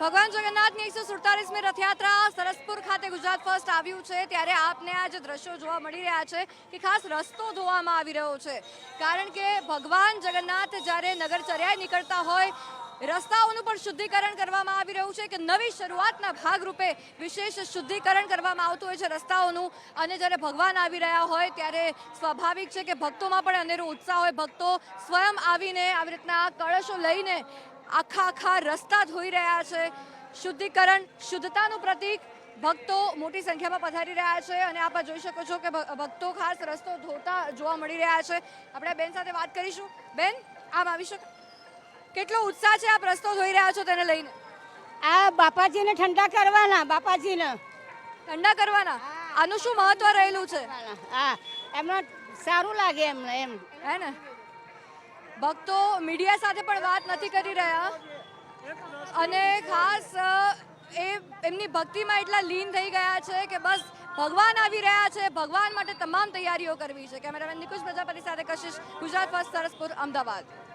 ભગવાન જગન્નાથની એકસો સુડતાલીસમી રથયાત્રા સરસપુર ખાતે ગુજરાત ફર્સ્ટ આવ્યું છે, ત્યારે આપને આ જે દ્રશ્યો જોવા મળી રહ્યા છે કે ખાસ રસ્તો ધોવામાં આવી રહ્યો છે. કારણ કે ભગવાન જગન્નાથ જ્યારે નગરચર્યાએ નીકળતા હોય, રસ્તાઓનું પણ શુદ્ધિકરણ કરવામાં આવી રહ્યું છે કે નવી શરૂઆતના ભાગરૂપે વિશેષ શુદ્ધિકરણ કરવામાં આવતું હોય છે રસ્તાઓનું. અને જ્યારે ભગવાન આવી રહ્યા હોય, ત્યારે સ્વાભાવિક છે કે ભક્તોમાં પણ અનેરો ઉત્સાહ હોય. ભક્તો સ્વયં આવીને આવી રીતના કળશો લઈને આખા આખા રસ્તા ધોઈ રહ્યા છે. શુદ્ધિકરણ શુદ્ધતાનું પ્રતીક. ભક્તો મોટી સંખ્યામાં પધારી રહ્યા છે અને આપ જોઈ શકો છો કે ભક્તો ખાસ રસ્તો ધોતા જોવા મળી રહ્યા છે. આપણે બેન સાથે વાત કરીશું. બેન આમ આવી શકો કેટલો ઉત્સાહ છે આપ રસ્તો ધોઈ રહ્યા છો તેને લઈને? આ બાપાજીને ઠંડા કરવાના બાપાજીને. ઠંડા કરવાના? આનું શું મહત્વ રહેલું છે? હા એમને સારું લાગે એમને એમ. હે ને? ભક્તો મીડિયા સાથે પણ વાત નથી કરી રહ્યા. અને ખાસ એ, એમની ભક્તિમાં એટલા લીન થઈ ગયા છે કે બસ ભગવાન આવી રહ્યા છે. ભગવાન માટે તમામ તૈયારીઓ કરવી છે. કેમેરામેન નિકુશ પ્રજાપતિ સાથે કશિશ. ગુજરાત ફર્સ્ટ સરસપુર અમદાવાદ.